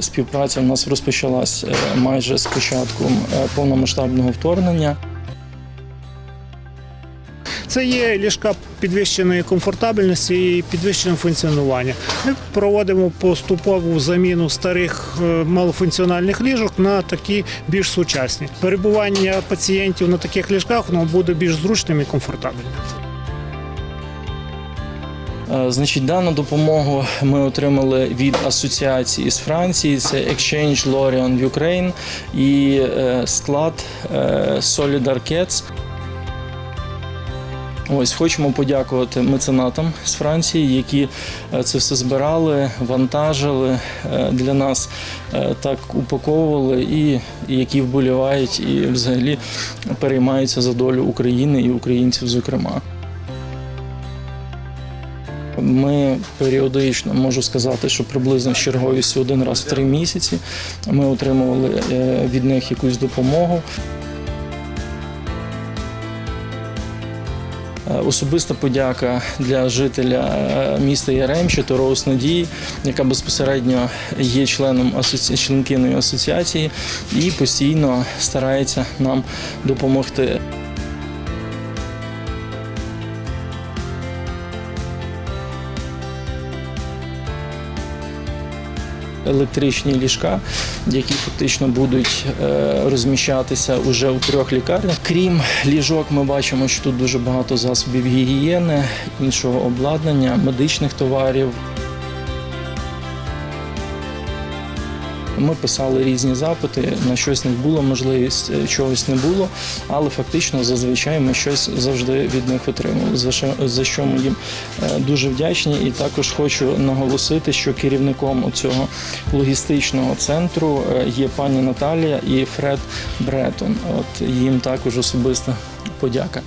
Співпраця в нас розпочалась е, майже з початком е, повномасштабного вторгнення. Це є ліжка підвищеної комфортабельності і підвищеного функціонування. Ми проводимо поступову заміну старих е, малофункціональних ліжок на такі більш сучасні. Перебування пацієнтів на таких ліжках воно буде більш зручним і комфортабельним. Е, Значить, дану допомогу ми отримали від асоціації з Франції. Це Exchange Lorient Ukraine і е, склад е, Solidar Cats. Ось хочемо подякувати меценатам з Франції, які це все збирали, вантажили для нас, так упаковували, і які вболівають і взагалі переймаються за долю України і українців, зокрема. Ми періодично можу сказати, що приблизно черговістю один раз в три місяці ми отримували е, від них якусь допомогу. Е, Особиста подяка для жителя е, міста Яремче Торос Надії, яка безпосередньо є членом асоці... членкиною асоціації і постійно старається нам допомогти. Електричні ліжка, які фактично будуть е, розміщатися уже у трьох лікарнях. Крім ліжок, ми бачимо, що тут дуже багато засобів гігієни, іншого обладнання, медичних товарів. Ми писали різні запити, на щось не було можливість, е, чогось не було, але фактично зазвичай ми щось завжди від них що, за що ми їм е, дуже вдячні. І також хочу наголосити, що керівником цього логістичного центру е, є пані Наталія і Фред Бретон. От їм також особиста подяка.